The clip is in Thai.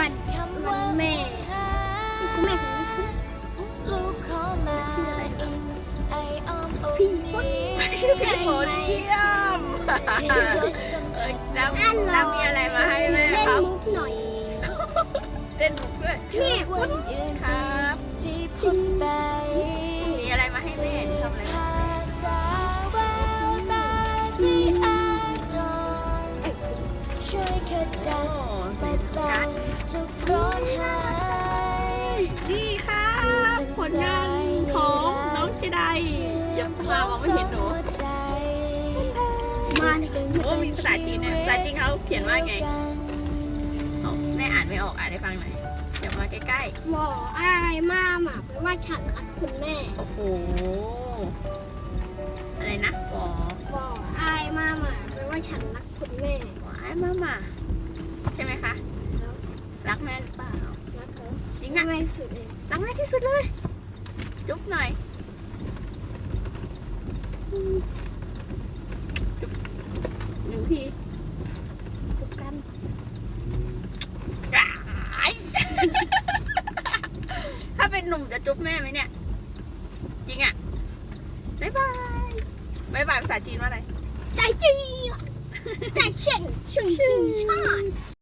วันวันแม่คุณแม่ของพี่ฝนชื่อพี่ฝนเยี่ยมแล้วแล้วมีอะไรมาให้แม่ครับเล่นมุกหน่อยเล่นมุกด้วยแม่ฝนค่ะ จัโอ้ดเป็ปันดการเป่าทุกร้อนหายนี่ครับผลงานของน้องเจไดอย่ามามองไม่เห็นหนูมาเลยโอ้มีภาษาจีนเนี่ยภาษาจีนเขาเขียนว่าไงเอาแม่อ่านไม่ออกอ่านให้ฟังหน่อยเดี๋ยวมาใกล้หวออะไรมาหมาแปลว่าฉันรักคุณแม่ๆโอ้โห อะไรนะวอหวออะไรมาหมาแปลว่าฉันรักคุณแม่วอไอ้มามา ใช่ไหมคะ รักแม่หรือเปล่ารักเขาจริงรัอะกแม่สุดเลยรักแม่ที่สุดเลย จุ๊บหน่อยอืมจุ๊บหนึ่งทีจุ๊บกันอ้ายถ้าเป็นหนุ่มจะจุ๊บแม่ไหมเนี่ย จริงอะบ๊ายบายบ๊ายบายภาษาจีนว่าอะไรใจจีใจเช่นชึ่งชึ่งชาติ